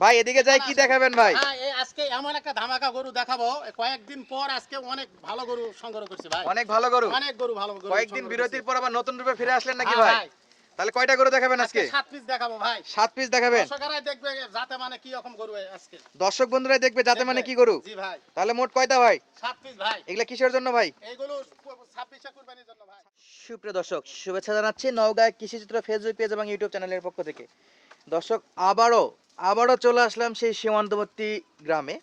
ভাই এদিকে যাই কি দেখাবেন ভাই? হ্যাঁ আজকে এমন একটা ধামাকা গরু দেখাবো। কয়েকদিন পর আজকে অনেক ভালো গরু সংগ্রহ করছি ভাই। অনেক ভালো গরু? অনেক গরু ভালো গরু কয়েকদিন বিরতির পর আবার নতুন রূপে ফিরে আসলেন নাকি হ্যাঁ, ভাই? তাহলে কয়টা গরু দেখাবেন আজকে পিস দেখাবো ভাই। সাত পিস দেখাবেন? দেখবে মানে কি রকম গরু আজকে। দর্শক বন্ধুরাই দেখবে যাতে মানে কি গরু? জি ভাই। তাহলে মোট কয়টা ভাই? পিস ভাই। এগুলা কিসের জন্য ভাই? কুরবানির জন্য ভাই। সুপ্রিয় দর্শক শুভেচ্ছা জানাচ্ছি নওগাঁ কৃষিচিত্র ফেসবুক পেজ এবং ইউটিউব চ্যানেলের পক্ষ থেকে। দর্শক, আবারও আবারও চলে আসলাম সেই সীমান্তবর্তী গ্রামে।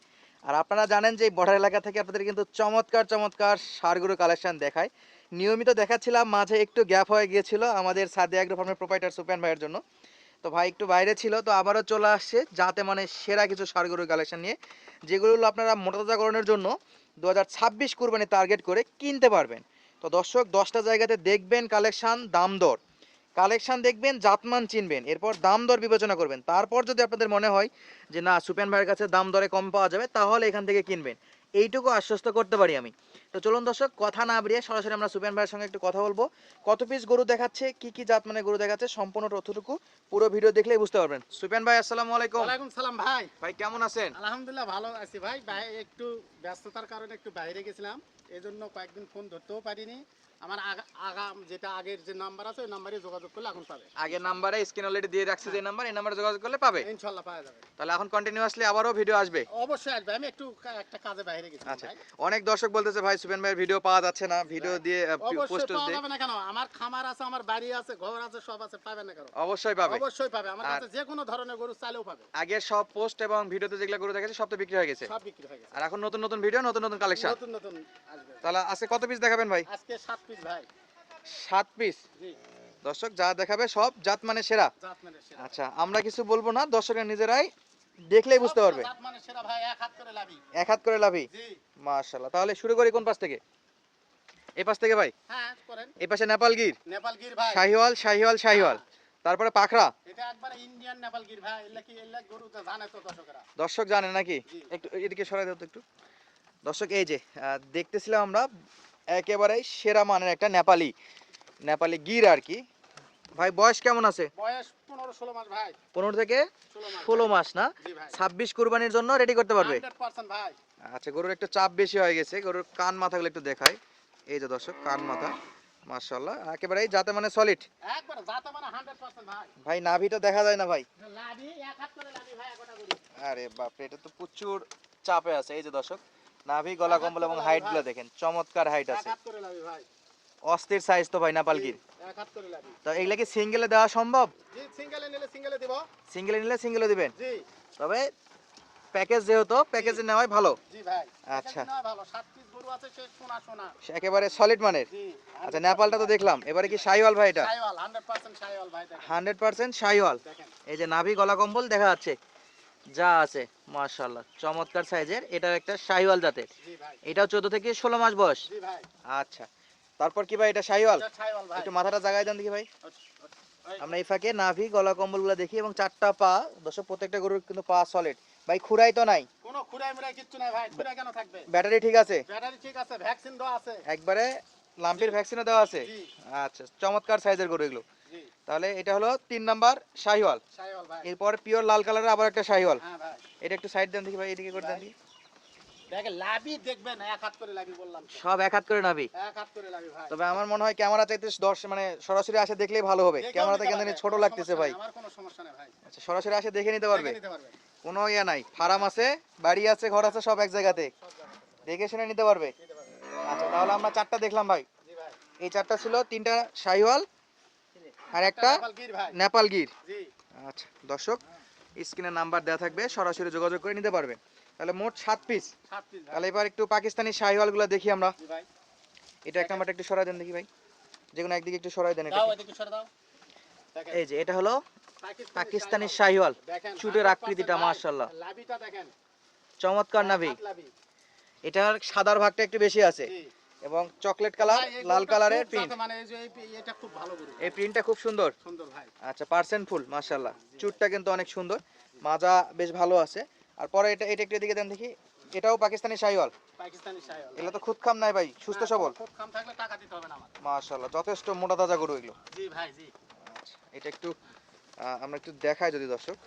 আর আপনারা জানেন যে বর্ডার এলাকা থেকে আপনাদের কিন্তু চমৎকার চমৎকার সারগুলো কালেকশন দেখায়। নিয়মিত দেখাচ্ছিলাম, মাঝে একটু গ্যাপ হয়ে গিয়েছিল আমাদের সাদে অ্যাগ্রো ফার্মের প্রোপাইটার সুপেন ভাইয়ের জন্য। তো ভাই একটু বাইরে ছিল, তো আবারও চলে আসছে যাতে মানে সেরা কিছু সারগরুর কালেকশন নিয়ে, যেগুলো আপনারা মোটাতাজাকরণের জন্য দু হাজার ছাব্বিশ কুরবানি টার্গেট করে কিনতে পারবেন। তো দর্শক, দশটা জায়গাতে দেখবেন কালেকশান, দাম দর। কালেকশন দেখবেন জাতমান চিনবেন এরপর দাম দর বিবেচনা করবেন। তারপর যদি আপনাদের মনে হয় যে না সুপেন ভাইয়ের কাছে দাম দরে কম পাওয়া যাবে তাহলে এখান থেকে কিনবেন। এইটুকু আশ্বস্ত করতে পারি আমি। তো চলুন দর্শক কথা না বেরিয়ে সরাসরি আমরা সুপেন ভাইয়ের সঙ্গে একটু কথা বলব। কত পিস গরু দেখাচ্ছে কি কি জাত মানে গরু দেখাচ্ছে সম্পূর্ণ তথ্যটুকু পুরো ভিডিও দেখলেই বুঝতে পারবেন। সুপেন ভাই আসসালামু আলাইকুম। ওয়ালাইকুম সালাম ভাই। ভাই কেমন আছেন? আলহামদুলিল্লাহ ভালো আছি ভাই। ভাই একটু ব্যস্ততার কারণে একটু বাইরে গেছিলাম। এই জন্য কয়েকদিন ফোন ধরতেও পারিনি। আমার আগা- আগাম যেটা আগের যে নাম্বার আছে ওই নাম্বারে যোগাযোগ করলে এখন পাবে। নাম্বারে স্ক্রিন অলরেডি দিয়ে রাখছে যে নাম্বার এই নাম্বারে যোগাযোগ করলে পাবে। ইনশাল্লাহ পাওয়া যাবে। তাহলে এখন কন্টিনিউয়াসলি আবারও ভিডিও আসবে। অবশ্যই আসবে। আমি একটু একটা কাজে বাইরে গেছি আচ্ছা। অনেক দর্শক বলতেছে ভাই সুপেন ভাইয়ের ভিডিও পাওয়া যাচ্ছে না। ভিডিও দিয়ে পোস্ট দিয়ে যাবে না কেন? আমার খামার আছে আমার বাড়ি আছে ঘর আছে সব আছে পাবে না কেন? অবশ্যই পাবে। অবশ্যই পাবে। আমার কাছে যে কোনো ধরনের গরু চাইলেও পাবে। আগের সব পোস্ট এবং ভিডিওতে যেগুলো গরু সব তো বিক্রি হয়ে গেছে। সব বিক্রি হয়ে গেছে। আর এখন নতুন নতুন ভিডিও নতুন নতুন কালেকশন নতুন নতুন আসবে। তাহলে আজকে কত পিস দেখাবেন ভাই? আজকে পিস ভাই। সাত পিস? দর্শক যা দেখাবে সব জাত মানে সেরা। আচ্ছা আমরা কিছু বলব না দর্শকরা নিজেরাই দেখলেই বুঝতে পারবে। এক হাত করে লাভি। মাশাল্লাহ তাহলে শুরু করি কোন পাশ থেকে? এই পাশ থেকে ভাই? হ্যাঁ এই পাশে নেপাল গির। নেপাল গির ভাই। শাহিওয়াল শাহিওয়াল শাহিওয়াল। তারপরে পাখরা। দর্শক জানে নাকি? একটু এদিকে সরাই দাও তো একটু। দর্শক এই যে দেখতেছিলাম আমরা একেবারে সেরা মানের একটা নেপালি নেপালি গির আর কি ভাই বয়স কেমন আছে? পনেরো থেকে ষোলো মাস। না? ছাব্বিশ কুরবানির জন্য রেডি করতে পারবে? আচ্ছা গরুর একটু চাপ বেশি হয়ে গেছে গরুর কান মাথাগুলো একটু দেখাই। এই যে দর্শক কান মাথা মাশাল্লাহ একেবারেই যাতে মানে সলিড একবার যাতে মানে ভাই। ভাই নাভিটা দেখা যায় না ভাই? লাভি এক হাত করে লাভি ভাই একটা গরু। আরে বাপরে এটা তো প্রচুর চাপে আছে। এই যে দর্শক নাভি গলা কম্বল এবং হাইটগুলো দেখেন চমৎকার হাইট আছে। অস্থির সাইজ তো ভাই নেপাল গির তো এগুলা কি সিঙ্গেলে দেওয়া সম্ভব? সিঙ্গেলে নিলে সিঙ্গেলে দিব। সিঙ্গেলে নিলে সিঙ্গেলে দিবেন? তবে প্যাকেজ যেহেতু প্যাকেজে নেওয়াই ভালো। আচ্ছা। একেবারে সলিড মানের। আচ্ছা নেপালটা তো দেখলাম। এবারে কি শাহিওয়াল ভাই এটা? হান্ড্রেড পার্সেন্ট শাহিওয়াল এই যে নাভি গলা কম্বল দেখা যাচ্ছে। যা আছে মাশাল্লাহ চমৎকার সাইজের এটা একটা শাহিওয়াল জাতের। এটাও চোদ্দ থেকে ষোলো মাস বয়স। আচ্ছা। তারপর কি ভাই এটা শাহিওয়াল? একটু মাথাটা জাগাই দেন দেখি ভাই। আমরা এই ফাঁকে নাভি গলা কম্বলগুলো দেখি এবং চারটা পা দর্শক প্রত্যেকটা গরুর কিন্তু পা সলিড ভাই খুরাই তো নাই। কোনো কিচ্ছু নাই ভাই। খুঁড়াই কেন থাকবে? ব্যাটারি ঠিক আছে? ব্যাটারি ঠিক আছে ভ্যাকসিন দেওয়া আছে। একবারে লাম্পির ভ্যাকসিনও দেওয়া আছে? আচ্ছা চমৎকার সাইজের গরু এগুলো। তাহলে এটা হলো তিন নাম্বার শাহিওয়াল। এরপর পিওর লাল কালারের আবার একটা শাহিওয়াল। হ্যাঁ এটা একটু সাইড দেন দেখি ভাই এদিকে করে দেন। সব এক হাত করে নাবি তবে আমার মনে হয় ক্যামেরা চাইতে দশ মানে সরাসরি আসে দেখলেই ভালো হবে। ক্যামেরাতে কেন ছোট লাগতেছে ভাই। আচ্ছা সরাসরি আসে দেখে নিতে পারবে। কোনো ইয়ে নাই ফার্ম আছে বাড়ি আছে ঘর আছে সব এক জায়গাতে। দেখে শুনে নিতে পারবে। আচ্ছা তাহলে আমরা চারটা দেখলাম ভাই। ভাই। এই চারটা ছিল তিনটা শাহিওয়াল আর একটা নেপাল গির আচ্ছা দর্শক স্ক্রিনে নাম্বার দেওয়া থাকবে সরাসরি যোগাযোগ করে নিতে পারবে। তাহলে মোট সাত পিস তাহলে এবার একটু পাকিস্তানি শাহিওয়ালগুলো দেখি আমরা। এটা এক নাম্বারটা একটু সরাই দেন দেখি ভাই। যে কোনো একদিকে একটু সরাই দেন এটা এই যে এটা হলো পাকিস্তানি। শাহিওয়াল। চুটের আকৃতিটা। মাশাআল্লাহ। চমৎকার নাভি। এটার সাদার ভাগটা একটু বেশি আছে। এবং চকলেট কালার লাল কালারের প্রিন্ট। মানে এই যে এটা খুব ভালো এই প্রিন্টটা খুব সুন্দর। সুন্দর ভাই। আচ্ছা পার্সেন্ট ফুল মাশাআল্লাহ। চুটটা কিন্তু অনেক সুন্দর। মাজা বেশ ভালো আছে। আর পরে এটা এটা একটু এদিকে দেন দেখি। এটাও পাকিস্তানি শাহিওয়াল। পাকিস্তানি সাইওয়াল এগুলো তো খুদ খাম নাই ভাই সুস্থ সবল। খুব কম থাকলে টাকা দিতে হবে না আমার মাশাআল্লাহ যথেষ্ট মোটা তাজা গরু এগুলো। জি ভাই জি। আচ্ছা এটা একটু আমরা একটু দেখাই যদি দর্শক।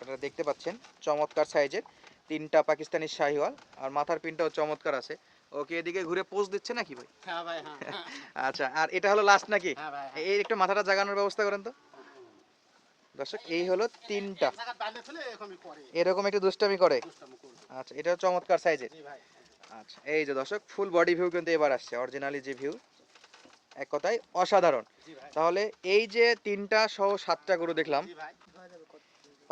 আপনারা দেখতে পাচ্ছেন চমৎকার সাইজের তিনটা পাকিস্তানি শাহিওয়াল। আর মাথার পিনটাও চমৎকার আছে। ওকে এদিকে ঘুরে পোজ দিচ্ছে নাকি ভাই? হ্যাঁ ভাই হ্যাঁ। আচ্ছা আর এটা হলো লাস্ট নাকি? হ্যাঁ ভাই হ্যাঁ। এই একটু মাথাটা জাগানোর ব্যবস্থা করেন তো। দর্শক এই হলো তিনটা। এরকম একটু দুষ্টামি করে। আচ্ছা এটা চমৎকার সাইজের জি ভাই। আচ্ছা এই যে দর্শক ফুল বডি ভিউ কিন্তু এবার আসছে অরিজিনালি যে ভিউ এক কথায় অসাধারণ। তাহলে এই যে তিনটা সহ সাতটা গরু দেখলাম জি ভাই।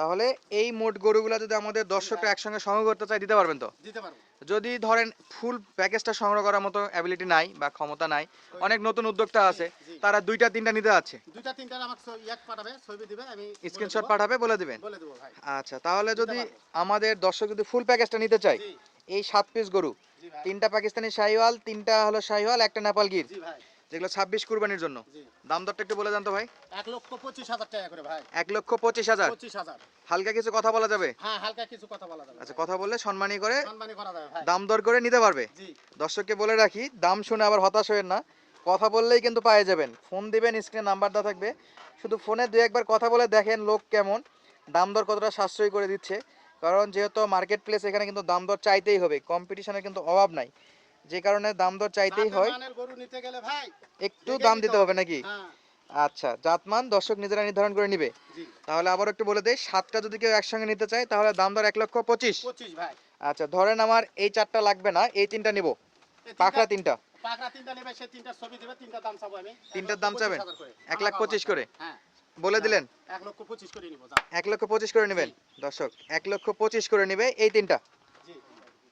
তাহলে এই মোট গরুগুলো যদি আমাদের দর্শকরা একসঙ্গে সংগ্রহ করতে চাই দিতে পারবেন তো? দিতে পারব। যদি ধরেন ফুল প্যাকেজটা সংগ্রহ করার মতো অ্যাবিলিটি নাই বা ক্ষমতা নাই অনেক নতুন উদ্যোক্তা আছে তারা দুইটা তিনটা নিতে আছে দুইটা তিনটা আমাকে ইয়াক পাঠাবে ছবি দিবে আমি স্ক্রিনশট পাঠাবে বলে দিবেন? বলে দেবো ভাই। আচ্ছা তাহলে যদি আমাদের দর্শক যদি ফুল প্যাকেজটা নিতে চায় এই সাত পিস গরু তিনটা পাকিস্তানি শাহিওয়াল তিনটা হলো শাহিওয়াল একটা নেপাল গির। জি ভাই। যেগুলো ছাব্বিশ কুরবানির জন্য। দাম দরটা একটু বলে জানতো ভাই। এক লক্ষ পঁচিশ হাজার টাকা করে ভাই। এক লক্ষ পঁচিশ হাজার। পঁচিশ হাজার। হালকা কিছু কথা বলা যাবে? হ্যাঁ হালকা কিছু কথা বলা যাবে। আচ্ছা কথা বললে সম্মানী করে দাম দর করে নিতে পারবে। জি। দর্শককে বলে রাখি দাম শুনে আবার হতাশ হবেন না। কথা বললেই কিন্তু পেয়ে যাবেন। ফোন দিবেন স্ক্রিনে নাম্বার দেওয়া থাকবে। শুধু ফোনে দু একবার কথা বলে দেখেন লোক কেমন। দাম দর কতটা সাশ্রয়ী করে দিচ্ছে। কারণ যেহেতু মার্কেট প্লেস এখানে কিন্তু দাম দর চাইতেই হবে। কম্পিটিশনের কিন্তু অভাব নাই। যে কারণে দাম দর চাইতেই হয়। একটু দাম দিতে হবে। নাকি? হ্যাঁ। আচ্ছা জাতমান দর্শক নিজেরা নির্ধারণ করে নিবে। তাহলে আবার একটু বলে দেই সাতটা যদি কেউ একসঙ্গে নিতে চায় তাহলে দাম দর এক লক্ষ পঁচিশ। আচ্ছা ধরেন আমার এই চারটা লাগবে না এই তিনটা নিব। পাকড়া তিনটা। দাম এক তিনটার লক্ষ দাম পঁচিশ চাবেন? করে। এক লাখ পঁচিশ করে? হ্যাঁ। বলে দিলেন? এক লক্ষ পঁচিশ করে নেবেন। দর্শক এক লক্ষ পঁচিশ করে নেবে এই তিনটা।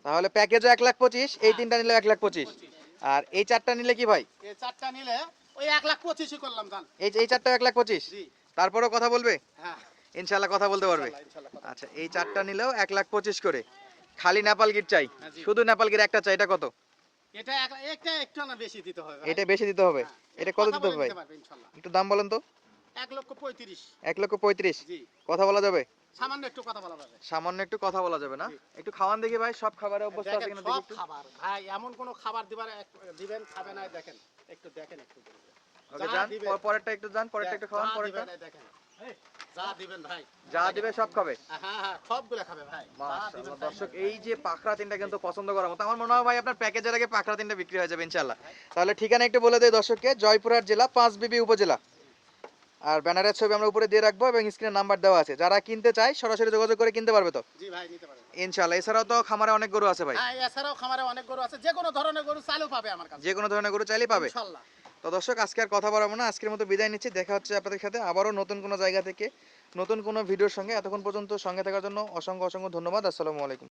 তাহলে প্যাকেজও এক লাখ পঁচিশ এই তিনটা নিলে এক লাখ পঁচিশ। আর এই চারটা নিলে কি ভাই? এই চারটা নিলে ওই এক লাখ পঁচিশই করলাম জান। এই এই চারটা এক লাখ পঁচিশ? তারপরেও কথা বলবে? হ্যাঁ। ইনশাল্লাহ কথা বলতে পারবে। আচ্ছা এই চারটা নিলেও এক লাখ পঁচিশ করে। খালি নেপাল গিট চাই। হ্যাঁ, শুধু নেপাল গির একটা চাই এটা কত? এটা একটা একটু না বেশি দিতে হবে এটা বেশি দিতে হবে? হ্যাঁ, এটা কত দিতে হবে। একটু দাম বলেন তো। এক লক্ষ পঁয়ত্রিশ। এক লক্ষ পঁয়ত্রিশ। কথা বলা যাবে? সামান্য একটু কথা বলা যাবে। সামান্য একটু কথা বলা যাবে না? একটু খাওয়ান দেখি ভাই সব খাবারের অবস্থা আছে কিনা দেখি খাবার। ভাই এমন কোন খাবার দিবার দিবেন খাবে না দেখেন একটু দেখেন একটু ওকে যান পরেরটা একটু যান পরেরটা একটু খাওয়ান পরেরটা। এই দেখেন। যা দিবেন ভাই। যা দিবে সব খাবে। হ্যাঁ হ্যাঁ সবগুলো খাবে ভাই। মাশাআল্লাহ, দর্শক এই যে পাখরা তিনটা কিন্তু পছন্দ করার মতো। আমার মনে হয় ভাই আপনার প্যাকেজের আগে পাখরা তিনটা বিক্রি হয়ে যাবে ইনশাল্লাহ তাহলে ঠিকানা একটু বলে দেয় দর্শককে জয়পুরহাট জেলা পাঁচ বিবি উপজেলা। আর ব্যানারের ছবি আমরা উপরে দিয়ে রাখব এবং স্ক্রিনে নাম্বার দেওয়া আছে। যারা কিনতে চায় সরাসরি যোগাযোগ করে কিনতে পারবে তো? জি ভাই নিতে পারেন ইনশাল্লাহ এছাড়াও তো খামারে অনেক গরু আছে ভাই। হ্যাঁ এছাড়াও খামারে অনেক গরু আছে। যে কোনো ধরনের গরু চালু পাবে আমার কাছে। যে কোনো ধরনের গরু চাইলেই পাবে। তো দর্শক আজকে আর কথা বলব না। আজকের মতো বিদায় নিচ্ছি। দেখা হচ্ছে আপনাদের সাথে আবারও নতুন কোনো জায়গা থেকে নতুন কোনো ভিডিওর সঙ্গে। এতক্ষণ পর্যন্ত সঙ্গে থাকার জন্য অসংখ্য অসংখ্য ধন্যবাদ। আসসালামু আলাইকুম।